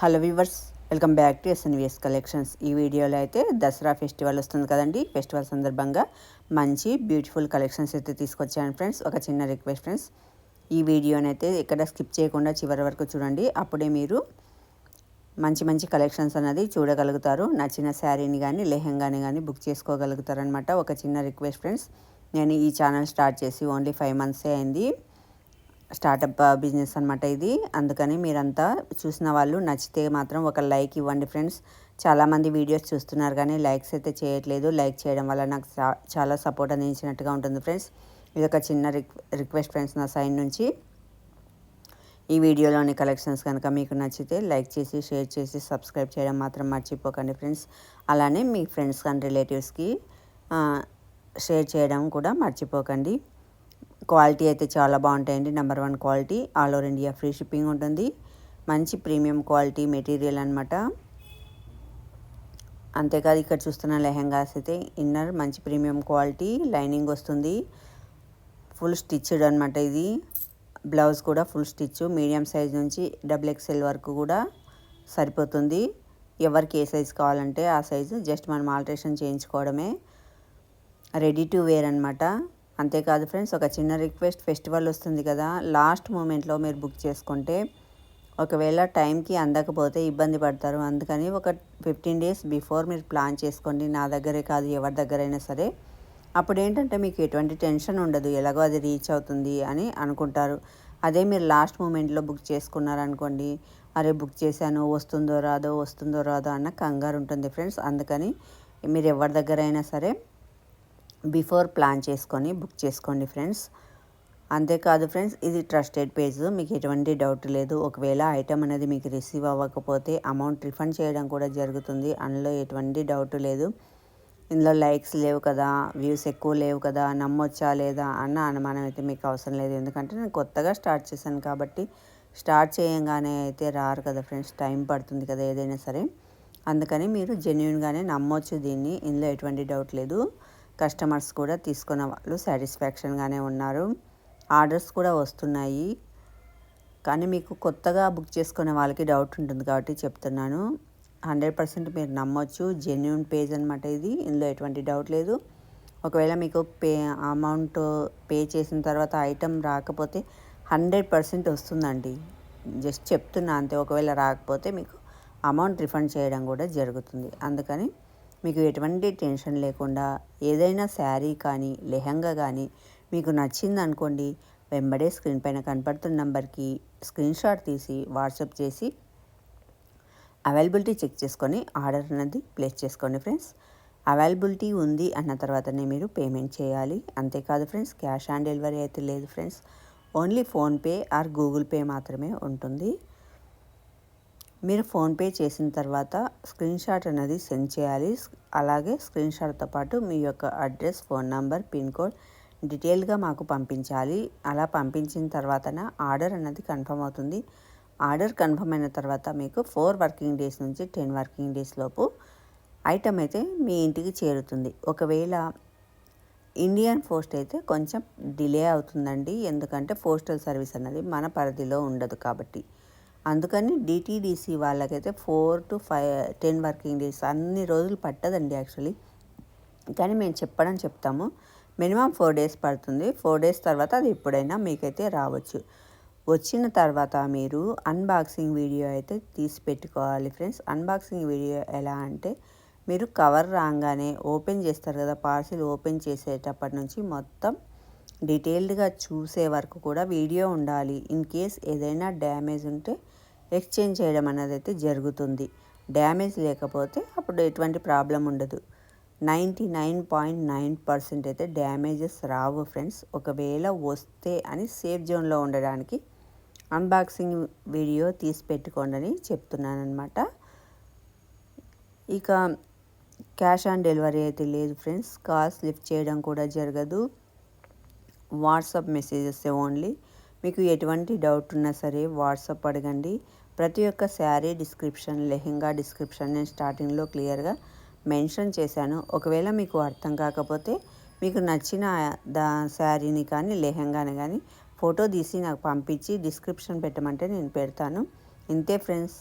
Hello viewers welcome back to SNVS collections ఈ వీడియోలో అయితే దసరా ఫెస్టివల్ వస్తుంది కదండి. ఫెస్టివల్ సందర్భంగా మంచి బ్యూటిఫుల్ కలెక్షన్స్ అయితే తీసుకొచ్చాను ఫ్రెండ్స్. ఒక చిన్న రిక్వెస్ట్ ఫ్రెండ్స్. ఈ వీడియోని అయితే ఇక్కడ స్కిప్ చేయకుండా చివరి వరకు చూడండి. అప్పుడే మీరు మంచి మంచి కలెక్షన్స్ అనేది చూడగలుగుతారు. నచ్చిన శారీని కానీ లెహంగాని కానీ బుక్ చేసుకోగలుగుతారనమాట ఒక చిన్న రిక్వెస్ట్ ఫ్రెండ్స్. నేను ఈ ఛానల్ స్టార్ట్ చేసి ఓన్లీ ఫైవ్ మంత్సే అయింది. స్టార్టప్ బిజినెస్ అనమాట ఇది. అందుకని మీరంతా చూసిన వాళ్ళు నచ్చితే మాత్రం ఒక లైక్ ఇవ్వండి ఫ్రెండ్స్. చాలామంది వీడియోస్ చూస్తున్నారు కానీ లైక్స్ అయితే చేయట్లేదు. లైక్ చేయడం వల్ల నాకు చాలా సపోర్ట్ అందించినట్టుగా ఉంటుంది ఫ్రెండ్స్. ఇది ఒక చిన్న రిక్వెస్ట్ ఫ్రెండ్స్ నా సైడ్ నుంచి. ఈ వీడియోలోని కలెక్షన్స్ కనుక మీకు నచ్చితే లైక్ చేసి షేర్ చేసి సబ్స్క్రైబ్ చేయడం మాత్రం మర్చిపోకండి ఫ్రెండ్స్. అలానే మీ ఫ్రెండ్స్ కానీ రిలేటివ్స్కి షేర్ చేయడం కూడా మర్చిపోకండి. క్వాలిటీ అయితే చాలా బాగుంటాయండి. Number one quality all over India free shipping ఉంటుంది. మంచి ప్రీమియం క్వాలిటీ మెటీరియల్ అనమాట అంతేకాదు ఇక్కడ చూస్తున్న లెహెంగాస్ అయితే ఇన్నర్ మంచి ప్రీమియం క్వాలిటీ లైనింగ్ వస్తుంది. ఫుల్ స్టిచ్డ్ అనమాట ఇది. బ్లౌజ్ కూడా ఫుల్ స్టిచ్ మీడియం సైజ్ నుంచి డబుల్ ఎక్స్ఎల్ వరకు కూడా సరిపోతుంది. ఎవరికి ఏ సైజ్ కావాలంటే ఆ సైజు జస్ట్ మనం ఆల్టరేషన్ చేయించుకోవడమే. రెడీ టు వేర్ అనమాట అంతేకాదు ఫ్రెండ్స్ ఒక చిన్న రిక్వెస్ట్ ఫెస్టివల్ వస్తుంది కదా లాస్ట్ మూమెంట్లో మీరు బుక్ చేసుకుంటే ఒకవేళ టైంకి అందకపోతే ఇబ్బంది పడతారు. అందుకని ఒక ఫిఫ్టీన్ డేస్ బిఫోర్ మీరు ప్లాన్ చేసుకోండి నా దగ్గరే కాదు ఎవరి దగ్గరైనా సరే. అప్పుడు ఏంటంటే మీకు ఎటువంటి టెన్షన్ ఉండదు ఎలాగో అది రీచ్ అవుతుంది అని అనుకుంటారు. అదే మీరు లాస్ట్ మూమెంట్లో బుక్ చేసుకున్నారనుకోండి అరే బుక్ చేశాను వస్తుందో రాదో వస్తుందో రాదో అన్న కంగారు ఉంటుంది ఫ్రెండ్స్. అందుకని మీరు ఎవరి దగ్గర అయినా సరే బిఫోర్ ప్లాన్ చేసుకొని బుక్ చేసుకోండి ఫ్రెండ్స్. అంతేకాదు ఫ్రెండ్స్ ఇది ట్రస్టెడ్ పేజ్. మీకు ఎటువంటి డౌట్ లేదు. ఒకవేళ ఐటమ్ అనేది మీకు రిసీవ్ అవ్వకపోతే అమౌంట్ రిఫండ్ చేయడం కూడా జరుగుతుంది. అందులో ఎటువంటి డౌట్ లేదు. ఇందులో లైక్స్ లేవు కదా వ్యూస్ ఎక్కువ లేవు కదా నమ్మొచ్చా లేదా అన్న అనుమానం అయితే మీకు అవసరం లేదు. ఎందుకంటే నేను కొత్తగా స్టార్ట్ చేశాను కాబట్టి స్టార్ట్ చేయంగానే అయితే రారు కదా ఫ్రెండ్స్ టైం పడుతుంది కదా ఏదైనా సరే. అందుకని మీరు జెన్యున్గానే నమ్మొచ్చు దీన్ని. ఇందులో ఎటువంటి డౌట్ లేదు. కస్టమర్స్ కూడా తీసుకున్న వాళ్ళు సాటిస్ఫాక్షన్గానే ఉన్నారు. ఆర్డర్స్ కూడా వస్తున్నాయి. కానీ మీకు కొత్తగా బుక్ చేసుకునే వాళ్ళకి డౌట్ ఉంటుంది కాబట్టి చెప్తున్నాను. హండ్రెడ్ పర్సెంట్ మీరు నమ్మొచ్చు. జెన్యున్ పేజ్ అనమాట ఇది. ఇందులో ఎటువంటి డౌట్ లేదు. ఒకవేళ మీకు పే అమౌంట్ పే చేసిన తర్వాత ఐటెం రాకపోతే హండ్రెడ్ పర్సెంట్ వస్తుందండి. జస్ట్ చెప్తున్నా అంతే. ఒకవేళ రాకపోతే మీకు అమౌంట్ రిఫండ్ చేయడం కూడా జరుగుతుంది. అందుకని మీకు ఎటువంటి టెన్షన్ లేకుండా ఏదైనా శారీ కానీ లెహంగా కానీ మీకు నచ్చింది అనుకోండి వెంబడే స్క్రీన్ పైన కనపడుతున్న నెంబర్కి స్క్రీన్ షాట్ తీసి వాట్సాప్ చేసి అవైలబిలిటీ చెక్ చేసుకొని ఆర్డర్ అనేది ప్లేస్ చేసుకోండి ఫ్రెండ్స్. అవైలబిలిటీ ఉంది అన్న తర్వాతనే మీరు పేమెంట్ చేయాలి. అంతేకాదు ఫ్రెండ్స్ క్యాష్ ఆన్ డెలివరీ అయితే లేదు friends. Only PhonePe or Google Pay మాత్రమే ఉంటుంది. మీరు ఫోన్పే చేసిన తర్వాత స్క్రీన్ షాట్ అనేది సెండ్ చేయాలి. అలాగే స్క్రీన్ షాట్తో పాటు మీ యొక్క address phone number pin code డీటెయిల్గా మాకు పంపించాలి. అలా పంపించిన తర్వాతన ఆర్డర్ అనేది కన్ఫర్మ్ అవుతుంది. ఆర్డర్ కన్ఫర్మ్ అయిన తర్వాత మీకు ఫోర్ వర్కింగ్ డేస్ నుంచి టెన్ వర్కింగ్ డేస్ లోపు ఐటమ్ అయితే మీ ఇంటికి చేరుతుంది. ఒకవేళ ఇండియన్ పోస్ట్ అయితే కొంచెం డిలే అవుతుందండి. ఎందుకంటే పోస్టల్ సర్వీస్ అనేది మన పరిధిలో ఉండదు కాబట్టి. అందుకని డిటీడీసీ వాళ్ళకైతే four to five ten working days అన్ని రోజులు పట్టదండి యాక్చువల్లీ. కానీ మేము చెప్పడం చెప్తాము. మినిమం ఫోర్ డేస్ పడుతుంది. ఫోర్ డేస్ తర్వాత అది ఎప్పుడైనా మీకైతే రావచ్చు. వచ్చిన తర్వాత మీరు అన్బాక్సింగ్ వీడియో అయితే తీసి పెట్టుకోవాలి ఫ్రెండ్స్. అన్బాక్సింగ్ వీడియో ఎలా అంటే మీరు కవర్ రాగానే ఓపెన్ చేస్తారు కదా పార్సిల్ ఓపెన్ చేసేటప్పటి నుంచి మొత్తం డీటెయిల్డ్గా చూసే వరకు కూడా వీడియో ఉండాలి. ఇన్ కేస్ ఏదైనా డ్యామేజ్ ఉంటే ఎక్స్చేంజ్ చేయడం అనేది అయితే జరుగుతుంది. డ్యామేజ్ లేకపోతే అప్పుడు ఎటువంటి ప్రాబ్లం ఉండదు. Ninety nine point nine percent అయితే డ్యామేజెస్ రావు ఫ్రెండ్స్. ఒకవేళ వస్తే అని సేఫ్ జోన్లో ఉండడానికి అన్బాక్సింగ్ వీడియో తీసి పెట్టుకోండి అని చెప్తున్నాను అనమాట ఇక క్యాష్ ఆన్ డెలివరీ అయితే లేదు ఫ్రెండ్స్. కాల్స్ లిఫ్ట్ చేయడం కూడా జరగదు. WhatsApp messages only. మీకు ఎటువంటి డౌట్ ఉన్నా సరే వాట్సాప్ అడగండి. ప్రతి ఒక్క శారీ డిస్క్రిప్షన్ లెహెంగా డిస్క్రిప్షన్ నేను స్టార్టింగ్లో క్లియర్గా మెన్షన్ చేశాను. ఒకవేళ మీకు అర్థం కాకపోతే మీకు నచ్చిన దా శారీని కానీ లెహెంగాని కానీ ఫోటో తీసి నాకు పంపించి డిస్క్రిప్షన్ పెట్టమంటే నేను పెడతాను. ఇంతే ఫ్రెండ్స్.